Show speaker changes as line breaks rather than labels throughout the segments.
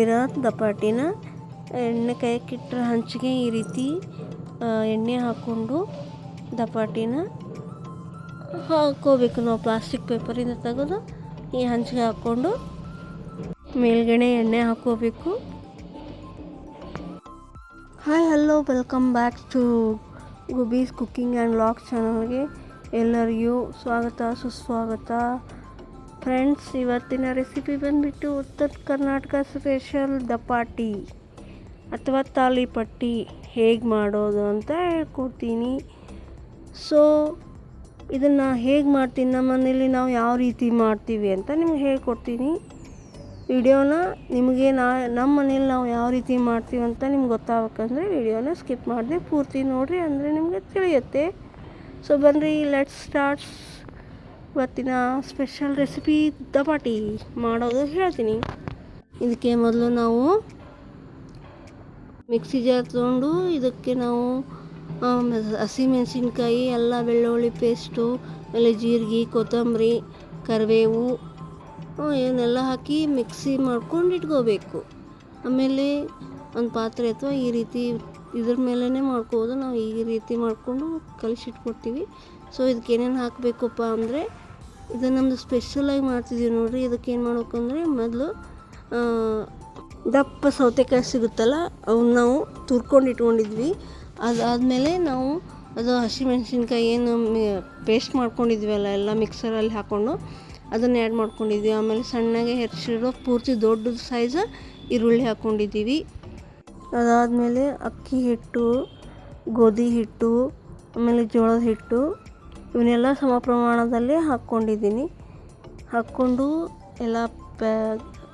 ಇಟ್ಕೊಂಡಿರೋ ದಪಾಟಿನ ಎಣ್ಣೆ ಕೈಯಕ್ಕಿಟ್ಟರೆ ಹಂಚಿಗೆ ಈ ರೀತಿ ಎಣ್ಣೆ ಹಾಕ್ಕೊಂಡು ದಪಾಟಿನ ಹಾಕ್ಕೋಬೇಕು ನಾವು ಪ್ಲಾಸ್ಟಿಕ್ ಪೇಪರಿಂದ ತೆಗೆದು ಈ ಹಂಚಿಗೆ ಹಾಕ್ಕೊಂಡು ಮೇಲ್ಗಡೆ ಎಣ್ಣೆ ಹಾಕ್ಕೋಬೇಕು hi hello welcome back to Gubbi's cooking and lock ಚಾನಲ್ಗೆ ಎಲ್ಲರಿಗೂ ಸ್ವಾಗತ, ಸುಸ್ವಾಗತ. ಫ್ರೆಂಡ್ಸ್ ಇವತ್ತಿನ ರೆಸಿಪಿ ಬಂದುಬಿಟ್ಟು ಉತ್ತರ ಕರ್ನಾಟಕ ಸ್ಪೆಷಲ್ ದಪಾಟಿ ಅಥವಾ ತಾಲಿಪಟ್ಟಿ ಹೇಗೆ ಮಾಡೋದು ಅಂತ ಹೇಳ್ಕೊಡ್ತೀನಿ. ಸೊ ಇದನ್ನು ಹೇಗೆ ಮಾಡ್ತೀನಿ? ನಮ್ಮ ಮನೇಲಿ ನಾವು ಯಾವ ರೀತಿ ಮಾಡ್ತೀವಿ ಅಂತ ನಿಮ್ಗೆ ಹೇಳ್ಕೊಡ್ತೀನಿ. ವಿಡಿಯೋನ ನಿಮಗೆ ನಾ, ನಮ್ಮ ಮನೇಲಿ ನಾವು ಯಾವ ರೀತಿ ಮಾಡ್ತೀವಿ ಅಂತ ನಿಮ್ಗೆ ಗೊತ್ತಾಗಬೇಕಂದ್ರೆ ವಿಡಿಯೋನ ಸ್ಕಿಪ್ ಮಾಡಿದೆ ಪೂರ್ತಿ ನೋಡಿರಿ ಅಂದರೆ ನಿಮಗೆ ತಿಳಿಯುತ್ತೆ. ಸೊ ಬನ್ನಿರಿ ಲೆಟ್ಸ್ ಸ್ಟಾರ್ಟ್ಸ್ ಇವತ್ತಿನ ಸ್ಪೆಷಲ್ ರೆಸಿಪಿ ದಪಾಟಿ ಮಾಡೋದು ಹೇಳ್ತೀನಿ. ಇದಕ್ಕೆ ಮೊದಲು ನಾವು ಮಿಕ್ಸಿ ಜಾರ್ ತೊಗೊಂಡು ಇದಕ್ಕೆ ನಾವು ಹಸಿಮೆಣಸಿನ್ಕಾಯಿ ಎಲ್ಲ ಬೆಳ್ಳುಳ್ಳಿ ಪೇಸ್ಟು ಆಮೇಲೆ ಜೀರಿಗೆ, ಕೊತ್ತಂಬರಿ, ಕರಿಬೇವು ಇವನ್ನೆಲ್ಲ ಹಾಕಿ ಮಿಕ್ಸಿ ಮಾಡ್ಕೊಂಡು ಇಟ್ಕೋಬೇಕು. ಆಮೇಲೆ ಒಂದು ಪಾತ್ರೆ ಅಥವಾ ಈ ರೀತಿ ಇದ್ರ ಮೇಲೇ ಮಾಡ್ಕೋಬೋದು. ನಾವು ಈ ರೀತಿ ಮಾಡಿಕೊಂಡು ಕಲಿಸಿಟ್ಕೊಡ್ತೀವಿ. ಸೊ ಇದಕ್ಕೆ ಏನೇನು ಹಾಕಬೇಕಪ್ಪ ಅಂದರೆ ಇದು ನಮ್ಮದು ಸ್ಪೆಷಲಾಗಿ ಮಾಡ್ತಿದ್ದೀವಿ ನೋಡಿರಿ. ಇದಕ್ಕೆ ಏನು ಮಾಡ್ಬೇಕು ಅಂದರೆ ಮೊದಲು ದಪ್ಪ ಸೌತೆಕಾಯಿ ಸಿಗುತ್ತಲ್ಲ ಅವನ್ನ ನಾವು ತುರ್ಕೊಂಡು ಇಟ್ಕೊಂಡಿದ್ವಿ. ಅದಾದಮೇಲೆ ನಾವು ಅದು ಹಸಿಮೆಣ್ಸಿನ್ಕಾಯಿ ಏನು ಪೇಸ್ಟ್ ಮಾಡ್ಕೊಂಡಿದ್ವಲ್ಲ, ಎಲ್ಲ ಮಿಕ್ಸರಲ್ಲಿ ಹಾಕ್ಕೊಂಡು ಅದನ್ನು ಆ್ಯಡ್ ಮಾಡ್ಕೊಂಡಿದ್ವಿ. ಆಮೇಲೆ ಸಣ್ಣಗೆ ಹೆಚ್ಚಿರೋ ಪೂರ್ತಿ ದೊಡ್ಡ ಸೈಜ್ ಈರುಳ್ಳಿ ಹಾಕ್ಕೊಂಡಿದ್ದೀವಿ ಅದಾದಮೇಲೆ ಅಕ್ಕಿ ಹಿಟ್ಟು, ಗೋಧಿ ಹಿಟ್ಟು, ಆಮೇಲೆ ಜೋಳದ ಹಿಟ್ಟು ಇವನ್ನೆಲ್ಲ ಸಮ ಪ್ರಮಾಣದಲ್ಲಿ ಹಾಕ್ಕೊಂಡಿದ್ದೀನಿ. ಹಾಕ್ಕೊಂಡು ಎಲ್ಲ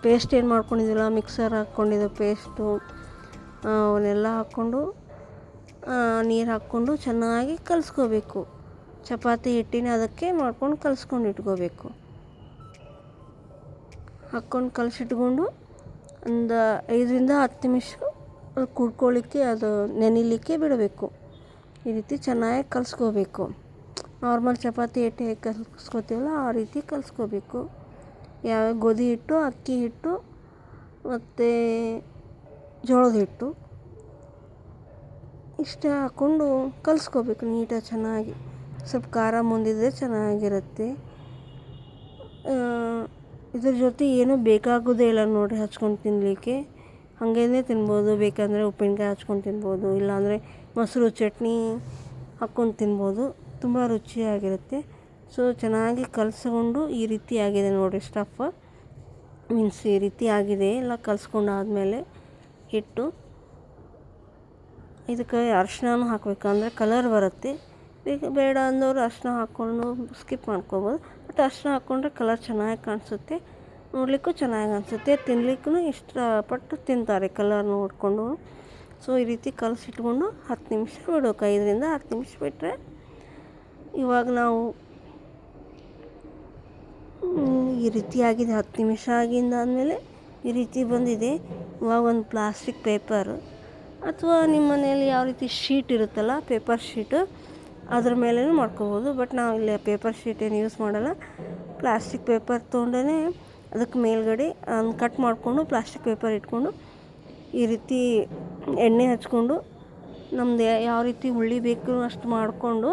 ಪೇಸ್ಟ್ ಏನು ಮಾಡ್ಕೊಂಡಿದ್ದಿಲ್ಲ ಮಿಕ್ಸರ್ ಹಾಕ್ಕೊಂಡಿದ್ದು ಪೇಸ್ಟು ಅವನ್ನೆಲ್ಲ ಹಾಕ್ಕೊಂಡು ನೀರು ಹಾಕ್ಕೊಂಡು ಚೆನ್ನಾಗಿ ಕಲಿಸ್ಕೋಬೇಕು. ಚಪಾತಿ ಹಿಟ್ಟಿನ ಅದಕ್ಕೆ ಮಾಡ್ಕೊಂಡು ಕಲಿಸ್ಕೊಂಡು ಇಟ್ಕೋಬೇಕು. ಹಾಕ್ಕೊಂಡು ಕಲಸಿಟ್ಕೊಂಡು ಒಂದು ಐದರಿಂದ ಹತ್ತು ನಿಮಿಷ ಕುಡ್ಕೊಳ್ಳಿಕ್ಕೆ ಅದು ನೆನಿಲಿಕ್ಕೆ ಬಿಡಬೇಕು. ಈ ರೀತಿ ಚೆನ್ನಾಗಿ ಕಲಿಸ್ಕೋಬೇಕು. ನಾರ್ಮಲ್ ಚಪಾತಿ ಹಿಟ್ಟು ಹೇಗೆ ಕಲಿಸ್ಕೋತೀವಲ್ಲ, ಆ ರೀತಿ ಕಲಿಸ್ಕೋಬೇಕು. ಯಾವ, ಗೋಧಿ ಹಿಟ್ಟು, ಅಕ್ಕಿ ಹಿಟ್ಟು, ಮತ್ತು ಜೋಳದ ಹಿಟ್ಟು. ಇಷ್ಟೇ ಹಾಕ್ಕೊಂಡು ಕಲಿಸ್ಕೋಬೇಕು ನೀಟಾಗಿ, ಚೆನ್ನಾಗಿ. ಸ್ವಲ್ಪ ಖಾರ ಮುಂದಿದ್ರೆ ಚೆನ್ನಾಗಿರುತ್ತೆ. ಇದ್ರ ಜೊತೆ ಏನೂ ಬೇಕಾಗೋದೇ ಇಲ್ಲ ನೋಡಿರಿ ಹಚ್ಕೊಂಡು ತಿನ್ನಲಿಕ್ಕೆ ಹಾಗೇನೆ ತಿನ್ಬೋದು, ಬೇಕಂದರೆ ಉಪ್ಪಿನಕಾಯಿ ಹಚ್ಕೊಂಡು ತಿನ್ಬೋದು, ಇಲ್ಲಾಂದರೆ ಮೊಸರು, ಚಟ್ನಿ ಹಾಕ್ಕೊಂಡು ತಿನ್ಬೋದು. ತುಂಬ ರುಚಿಯಾಗಿರುತ್ತೆ. ಸೊ, ಚೆನ್ನಾಗಿ ಕಲಸ್ಕೊಂಡು ಈ ರೀತಿ ಆಗಿದೆ ನೋಡಿ ಸ್ಟಫ್ ಮೀನ್ಸ್ ಈ ರೀತಿ ಆಗಿದೆ. ಎಲ್ಲ ಕಲಿಸ್ಕೊಂಡು ಆದಮೇಲೆ ಹಿಟ್ಟು. ಇದಕ್ಕೆ ಅರ್ಶಿನೂ ಹಾಕಬೇಕು. ಅಂದರೆ ಕಲರ್ ಬರುತ್ತೆ. ಈಗ ಬೇಡ ಅಂದವರು ಅರ್ಶಿನ ಹಾಕ್ಕೊಂಡು ಸ್ಕಿಪ್ ಮಾಡ್ಕೋಬೋದು. ಬಟ್ ಅರ್ಶಿನ ಹಾಕ್ಕೊಂಡ್ರೆ ಕಲರ್ ಚೆನ್ನಾಗಿ ಕಾಣಿಸುತ್ತೆ. ನೋಡಲಿಕ್ಕೂ ಚೆನ್ನಾಗಿ ಅನಿಸುತ್ತೆ. ತಿನ್ನಲಿಕ್ಕೂ ಇಷ್ಟಪಟ್ಟು ತಿಂತಾರೆ ಕಲರ್ ನೋಡಿಕೊಂಡು. ಸೊ ಈ ರೀತಿ ಕಲಸಿಟ್ಕೊಂಡು ಹತ್ತು ನಿಮಿಷ ಬಿಡಬೇಕು. ಐದರಿಂದ ಹತ್ತು ನಿಮಿಷ ಬಿಟ್ಟರೆ ಇವಾಗ ನಾವು ಈ ರೀತಿ ಆಗಿದೆ ಹತ್ತು ನಿಮಿಷ ಆಗಿಂದ ಆದಮೇಲೆ ಈ ರೀತಿ ಬಂದಿದೆ. ಇವಾಗ ಒಂದು ಪ್ಲಾಸ್ಟಿಕ್ ಪೇಪರ್ ಅಥವಾ ನಿಮ್ಮ ಮನೆಯಲ್ಲಿ ಯಾವ ರೀತಿ ಶೀಟ್ ಇರುತ್ತಲ್ಲ, ಪೇಪರ್ ಶೀಟು, ಅದ್ರ ಮೇಲೇ ಮಾಡ್ಕೋಬೋದು. ಬಟ್ ನಾವು ಇಲ್ಲಿ ಪೇಪರ್ ಶೀಟ್ ಏನು ಯೂಸ್ ಮಾಡಲ್ಲ. ಪ್ಲಾಸ್ಟಿಕ್ ಪೇಪರ್ ತೊಗೊಂಡೇ ಅದಕ್ಕೆ ಮೇಲ್ಗಡೆ ಕಟ್ ಮಾಡಿಕೊಂಡು ಪ್ಲಾಸ್ಟಿಕ್ ಪೇಪರ್ ಇಟ್ಕೊಂಡು ಈ ರೀತಿ ಎಣ್ಣೆ ಹಚ್ಕೊಂಡು ನಮ್ದು ಯಾವ ರೀತಿ ಉಳ್ಳಿ ಬೇಕು ಅಷ್ಟು ಮಾಡಿಕೊಂಡು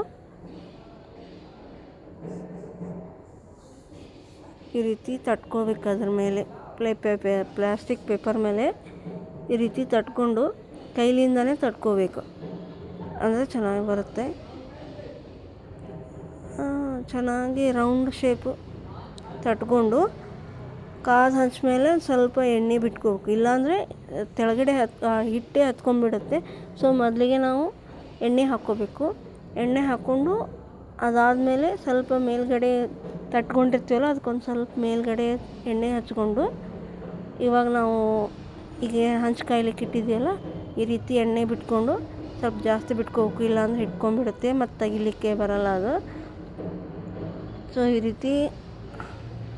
ಈ ರೀತಿ ತಟ್ಕೋಬೇಕು ಅದ್ರ ಮೇಲೆ. ಪ್ಲೇ ಪೇ ಪ್ಲಾಸ್ಟಿಕ್ ಪೇಪರ್ ಮೇಲೆ ಈ ರೀತಿ ತಟ್ಕೊಂಡು ಕೈಲಿಂದನೇ ತಟ್ಕೋಬೇಕು. ಅಂದರೆ ಚೆನ್ನಾಗಿ ಬರುತ್ತೆ. ಚೆನ್ನಾಗಿ ರೌಂಡ್ ಶೇಪು ತಟ್ಕೊಂಡು ಕಾದು ಹಂಚ ಮೇಲೆ ಸ್ವಲ್ಪ ಎಣ್ಣೆ ಬಿಟ್ಕೋಬೇಕು. ಇಲ್ಲಾಂದರೆ ಕೆಳಗಡೆ ಹತ್ ಹಿಟ್ಟೇ ಹತ್ಕೊಂಡ್ಬಿಡುತ್ತೆ. ಸೊ, ಮೊದಲಿಗೆ ನಾವು ಎಣ್ಣೆ ಹಾಕ್ಕೋಬೇಕು. ಎಣ್ಣೆ ಹಾಕ್ಕೊಂಡು ಅದಾದಮೇಲೆ ಸ್ವಲ್ಪ ಮೇಲ್ಗಡೆ ತಟ್ಕೊಂಡಿರ್ತೀವಲ್ಲ, ಅದಕ್ಕೊಂದು ಸ್ವಲ್ಪ ಮೇಲ್ಗಡೆ ಎಣ್ಣೆ ಹಚ್ಕೊಂಡು ಇವಾಗ ನಾವು ಈಗ ಹಂಚು ಕಾಯ್ಲಿಕ್ಕೆ ಇಟ್ಟಿದ್ದೀವಲ್ಲ, ಈ ರೀತಿ ಎಣ್ಣೆ ಬಿಟ್ಕೊಂಡು ಸ್ವಲ್ಪ ಜಾಸ್ತಿ ಬಿಟ್ಕೋಬೇಕು ಇಲ್ಲಾಂದ್ರೆ ಹಿಡ್ಕೊಂಡ್ಬಿಡುತ್ತೆ, ಮತ್ತು ತೆಗಿಲಿಕ್ಕೆ ಬರಲ್ಲ ಅದು. ಸೊ ಈ ರೀತಿ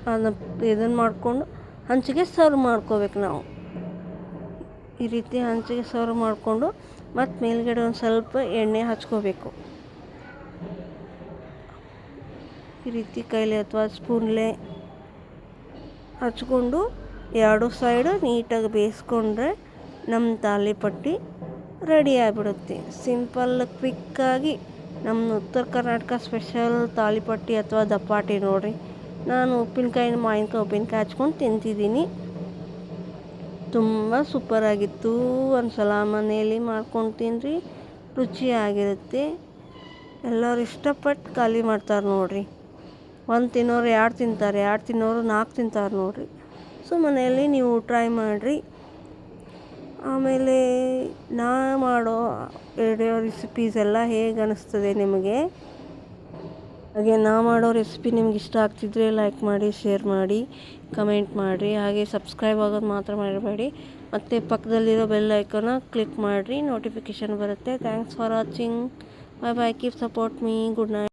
ಅದನ್ನು ಇದನ್ನು ಮಾಡಿಕೊಂಡು ಹಂಚಿಗೆ ಸರ್ವ್ ಮಾಡ್ಕೋಬೇಕು ನಾವು. ಈ ರೀತಿ ಹಂಚಿಗೆ ಸರ್ವ್ ಮಾಡಿಕೊಂಡು ಮತ್ತು ಮೇಲ್ಗಡೆ ಒಂದು ಸ್ವಲ್ಪ ಎಣ್ಣೆ ಹಚ್ಕೋಬೇಕು. ಈ ರೀತಿ ಕೈಲಿ ಅಥವಾ ಸ್ಪೂನ್ಲೆ ಹಚ್ಕೊಂಡು ಎರಡು ಸೈಡು ನೀಟಾಗಿ ಬೇಯಿಸ್ಕೊಂಡ್ರೆ ನಮ್ಮ ತಾಲಿಪಟ್ಟಿ ರೆಡಿ ಆಗಿಬಿಡುತ್ತೆ. ಸಿಂಪಲ್ ಕ್ವಿಕ್ಕಾಗಿ ನಮ್ಮ ಉತ್ತರ ಕರ್ನಾಟಕ ಸ್ಪೆಷಲ್ ತಾಲಿಪಟ್ಟಿ ಅಥವಾ ದಪ್ಪಾಟಿ ನೋಡಿರಿ. ನಾನು ಉಪ್ಪಿನಕಾಯಿ ಮಾವಿನಕಾಯಿ, ಉಪ್ಪಿನಕಾಯಿ ಹಚ್ಕೊಂಡು ತಿಂತಿದ್ದೀನಿ. ತುಂಬ ಸೂಪರಾಗಿತ್ತು ಒಂದು ಸಲ ಮನೆಯಲ್ಲಿ ಮಾಡ್ಕೊಂಡು ತಿನ್ನಿರಿ ರುಚಿಯಾಗಿರುತ್ತೆ. ಎಲ್ಲರೂ ಇಷ್ಟಪಟ್ಟು ಖಾಲಿ ಮಾಡ್ತಾರೆ ನೋಡಿರಿ. ಒಂದು ತಿನ್ನೋರು ಎರಡು ತಿಂತಾರೆ, ಎರಡು ತಿನ್ನೋರು ನಾಲ್ಕು ತಿಂತಾರೆ ನೋಡಿರಿ. ಸೊ, ಮನೆಯಲ್ಲಿ ನೀವು ಟ್ರೈ ಮಾಡಿರಿ. ಆಮೇಲೆ ನಾ ಮಾಡೋ ಎರಡೋ ರೆಸಿಪೀಸ್ ಎಲ್ಲ ಹೇಗೆ ಅನಿಸ್ತದೆ ನಿಮಗೆ? ಹಾಗೆ ನಾ ಮಾಡೋ ರೆಸಿಪಿ ನಿಮ್ಗೆ ಇಷ್ಟ ಆಗ್ತಿದ್ರೆ ಲೈಕ್ ಮಾಡಿ ಶೇರ್ ಮಾಡಿ ಕಮೆಂಟ್ ಮಾಡಿರಿ. ಹಾಗೆ ಸಬ್ಸ್ಕ್ರೈಬ್ ಆಗೋದು ಮಾತ್ರ ಮಾಡಬೇಡಿ ಮತ್ತು ಪಕ್ಕದಲ್ಲಿರೋ ಬೆಲ್ ಐಕನ್ನ ಕ್ಲಿಕ್ ಮಾಡಿರಿ ನೋಟಿಫಿಕೇಷನ್ ಬರುತ್ತೆ. Thanks for watching bye bye keep support me good night